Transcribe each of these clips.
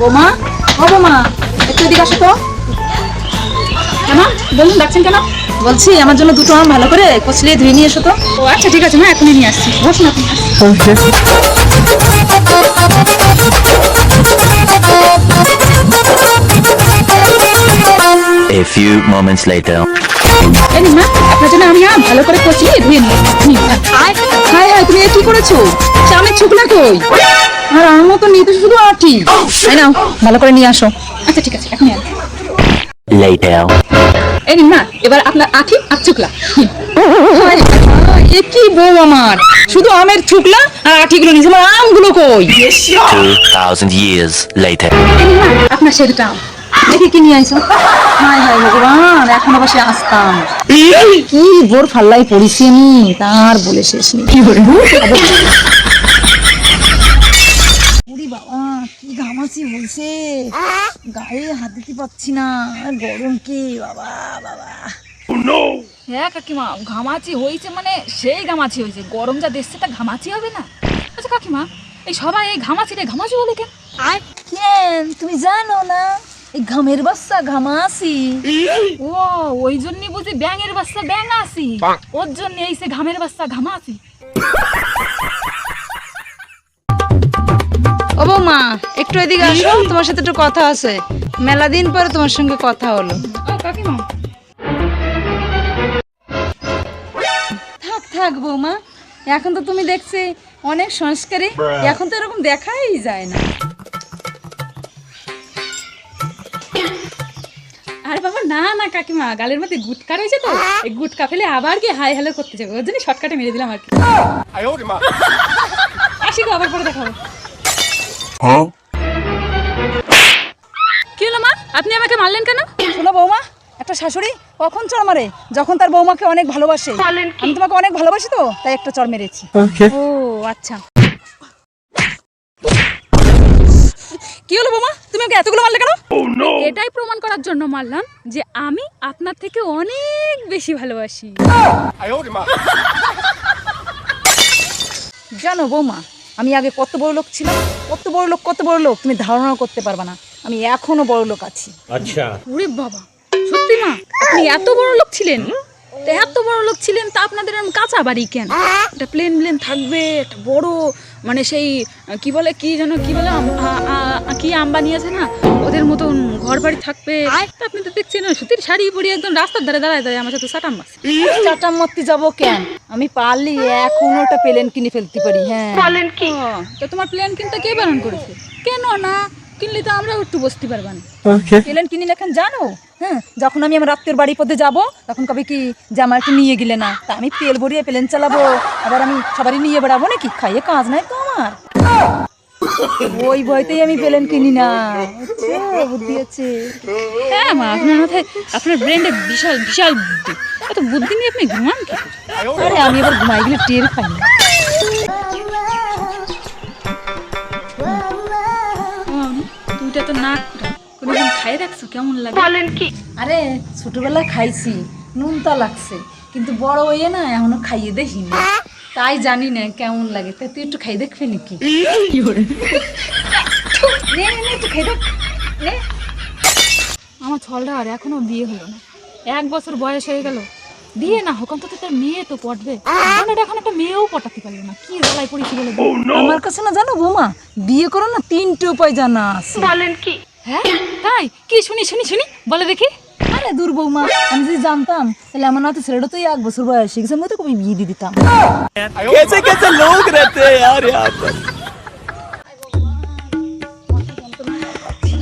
বৌমা ও বৌমা একটু এদিকে আসো তো। কেন বলুন ডাকছেন কেন? বলছি আমার জন্য দুটো আম ভালো করে কচলিয়ে ধুয়ে নিয়ে এসো তো। ও আচ্ছা ঠিক আছে মা এখনই নিয়ে আসছি। বসুন আপনি A few moments later. এই মা আপনার জন্য আমি আম ভালো করে কচলিয়ে ধুয়ে নিয়ে এসেছি। এ কি করেছ? সে আমের ছুকলা কই? আর আমও তো নিতে শুধু আটি। তাই নাও ভালো করে নিয়ে আসো। আচ্ছা ঠিক আছে এখনই আনছি Later. এই নিন মা এবার আপনার আঠি আর হায়, এ কি বউ আমার? শুধু আমের চুকলা আর আঠিগুলো নিয়েছে আমার আমগুলো কই? 2,000 years later. এই নিন মা আপনার আম। দেখি কি নিয়ে আইছো? হায় হায় ভগবান এখন আবার সে আসতাম কি ভোর ফাল্লাই পড়িছি আমি তার বলে শেষ নেই। কি করে বাবা কি ঘামাচি হয়েছে গায়ে হাত দিতে পারছি না গরম কি? বাবা বাবা। হ্যাঁ কাকিমা ঘামাচি হয়েছে মানে সেই ঘামাচি হয়েছে গরম যা দেখছে তা ঘামাচি হবে না। আচ্ছা কাকিমা এই সবাই এই ঘামাচি রে ঘামাচি বলে কেন? কেন তুমি জানো না এই ঘামের বাচ্চা ঘামাসি ও ওই জন্য বুঝি ব্যাঙের বাচ্চা ব্যাঙ আসি ওর জন্য এই সে ঘামের বাচ্চা ঘামাচি ও বৌমা একটু এদিকে আসো তোমার সাথে একটু কথা আছে। মেলা দিন পরে তোমার সঙ্গে কথা হলো। কাকিমা। থাক থাক বৌমা এখন তো তুমি দেখছি অনেক সংস্কারী এখন তো এরকম দেখাই যায় না। আরে বাবা না না কাকিমা গালের মধ্যে গুটকা রয়েছে তো এই গুটকা ফেলে আবার কি হাই হ্যালো করতে যাবে। ওর জন্য শর্টকাটে মেরে দিলাম আর কি। আসি গো আবার পরে দেখাবো কি হলো মা? আপনি আমাকে মারলেন কেন? শোনো বৌমা একটা শাশুড়ি কখন চড় মারে? যখন তার বৌমাকে অনেক ভালোবাসে। আমি তোমাকে অনেক ভালোবাসি তো তাই একটা চড় মেরেছি। ও আচ্ছা। কি হলো বৌমা? তুমি ওকে এতগুলো মারলে কেন? এটাই প্রমাণ করার জন্য মারলাম যে আমি আপনার থেকে অনেক বেশি ভালোবাসি। জানো বৌমা আমি আগে কত বড় লোক ছিলাম কত বড় লোক কত বড় লোক তুমি ধারণা করতে পারবে না। আমি এখনও বড় লোক আছি। ওরে বাবা সত্যি মা আপনি এত বড় লোক ছিলেন। তা এত বড় লোক ছিলেন তা আপনাদের এরকম কাঁচা বাড়ি কেন? একটা প্লেন প্লেন থাকবে একটা বড় মানে সেই কি বলে কি যেন কি বলে কি আম্বানি আছে না? ওদের মতন ঘর বাড়ি থাকবে আপনি তো দেখছেন সুতির শাড়ি পরে একদম রাস্তার ধারে দাঁড়ায় দাঁড়ায় আমার সাথে সাটাম মাস চাটাম মারতে যাব কেন? আমি পারলি এখনও একটা প্লেন কিনে ফেলতে পারি হ্যাঁ। তো তোমার প্লেন কিনতে কে বারণ করেছে? কেন না? কিনলে তো আমরাও একটু বসতে পারবা না। প্লেন কিনি এখন জানো? হ্যাঁ যখন আমি আমার রাত্রের বাড়ি পথে যাব তখন কবে কি যে আমাকে নিয়ে গেলে না? তা আমি তেল ভরিয়ে প্লেন চালাবো আবার আমি সবারই নিয়ে বেড়াবো নাকি? খাইয়ে কাজ নাই তো আমার। ওই ভয়তেই আমি প্লেন কিনি না? বুদ্ধি আছে। হ্যাঁ মা আপনার মাথায় আপনার ব্রেনটা বিশাল বিশাল বুদ্ধি। এত বুদ্ধি নিয়ে আপনি ঘুমান কি আরে আমি এবার ঘুমাই গেলে টের খাই না। তো নাক কোনোদিন খাই রাখছো? কেমন লাগে? আরে ছোটবেলায় খাইছি নুনতা লাগছে কিন্তু বড় হয়ে না এখনও খাইয়ে দেখি না। তাই জানি না কেমন লাগে। তা তুই একটু খাই দেখবি নাকি? নে, নে, নে, একটু খাই দেখ। নে। আমার ছলটা আর এখনও বিয়ে হলো না। এক বছর বয়স হয়ে গেল। বিয়ে না হোক অন্তত তার মেয়ে তো পটবে। এটা এখন একটা মেয়েও পটাতে পারল না। কি জ্বালায় পড়েছি বলে। আমার কাছে না জানো বৌমা বিয়ে করো না তিনটে উপায় জানা আছে। হ্যাঁ? তাই? কি? শুনি শুনি শুনি। বলে দেখি। আরে দূর বৌমা আমি যদি জানতাম তাহলে আমার না তো ছেলেটা তুই এক বছর বয়স শিখছে আমি কবি বিয়ে দিয়ে দিতাম। লোক রেতে আর।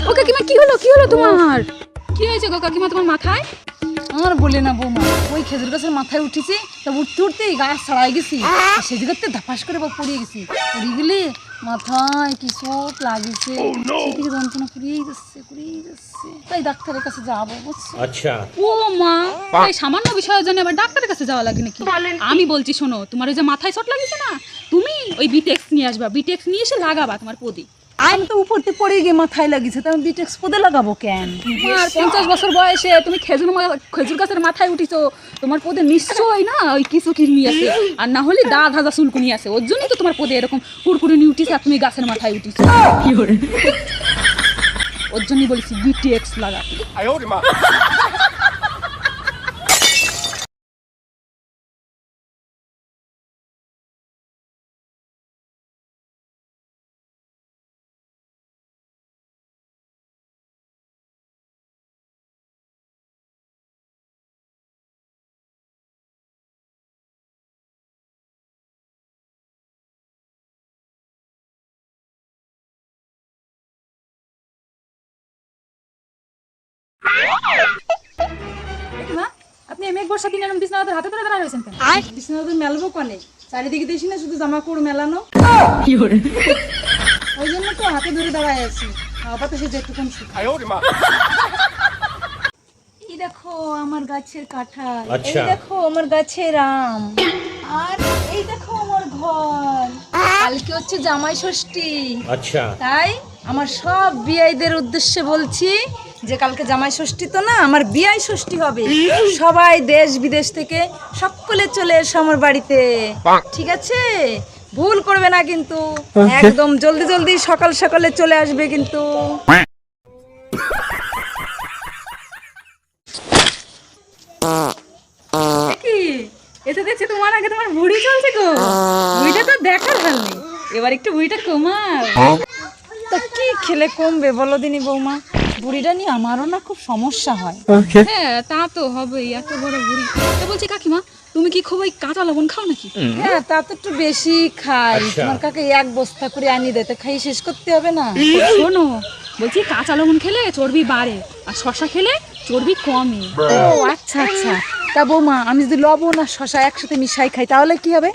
ও কাকিমা কি হলো? কি হলো তোমার? কি হয়েছে গো কাকিমা তোমার মাথায়? আমার বলে না বৌমা ওই খেজুর গাছের মাথায় উঠেছি তা উঠতে উঠতেই গাছ ছাড়াই গেছি। সেদিকে ধাপাস করে বা পড়িয়ে গেছি। পড়িয়ে গেলে মাথায় কি চোট লাগিয়েছে সেদিকে যন্ত্রণা করিয়েই যাচ্ছে করিয়েই যাচ্ছে। তাই ডাক্তারের কাছে যাব বুঝছ? ও মা এই সামান্য বিষয়ের জন্য আবার ডাক্তারের কাছে যাওয়া লাগে নাকি? আমি বলছি শোনো তোমার ওই যে মাথায় চট লাগিয়েছে না তুমি ওই বিটেক্স নিয়ে আসবা বিটেক্স নিয়ে এসে লাগাবা তোমার পদি আমি তো উপরতে পড়ে গিয়ে মাথায় লাগিয়েছে তা আমি বিটেক্স পদে লাগাবো কেন? তোমার পঞ্চাশ বছর বয়সে তুমি খেজুর মা- খেজুর গাছের মাথায় উঠিছো তোমার পদে নিশ্চয়ই না ওই কিছু কিরমি আছে। আর না হলে দাঁত হাজা চুলকুনি আছে ওর জন্যই তো তোমার পদে এরকম কুড়কুড়ি উঠিছে আর তুমি গাছের মাথায় উঠিছো। ওর জন্যই বলেছি বিটিএক্স লাগাতে। মেঘ দিন এরকম হাতে ধরে দাঁড়ায় আর মেলবো কনে? চারিদিকে না শুধু জামা মেলানো। কি ওই জন্য তো হাতে ধরে দাঁড়ায় আছি। যেটুকুন দেখো আমার গাছের কাঁঠাল। এই আচ্ছা। দেখো আমার গাছের আর এই দেখো আমার ঘর। কালকে হচ্ছে জামাই ষষ্ঠী। আচ্ছা। তাই আমার সব বিয়াইদের উদ্দেশ্যে বলছি যে কালকে জামাই ষষ্ঠী তো না আমার বিয়াই ষষ্ঠী হবে। সবাই দেশ বিদেশ থেকে সকলে চলে এসো আমার বাড়িতে। ঠিক আছে? ভুল করবে না কিন্তু। একদম জলদি জলদি সকাল সকালে চলে আসবে কিন্তু। কি? এতে দেখছি তোমার আগে তোমার বুড়ি চলছে গো। বুড়িটা তো দেখার হাল এবার একটু বুড়িটা কমাও। তো কি খেলে কমবে বলো দিনি বৌমা। বুড়িটা নিয়ে আমারও না খুব সমস্যা হয়। হ্যাঁ তা তো হবেই এত বড় বুড়ি। তো বলছি কাকিমা তুমি কি খুব ওই কাঁচা লবণ খাও নাকি? হ্যাঁ তা তো একটু বেশি খাই। তোমার কাকে এক বস্তা করে আনি দেতে খাই শেষ করতে হবে না। শোনো বলছি কাঁচা লবণ খেলে চর্বি বাড়ে আর শশা খেলে চর্বি কমে। ও আচ্ছা আচ্ছা। তা বৌমা আমি যদি লবণ আর শশা একসাথে মিশাই খাই তাহলে কি হবে?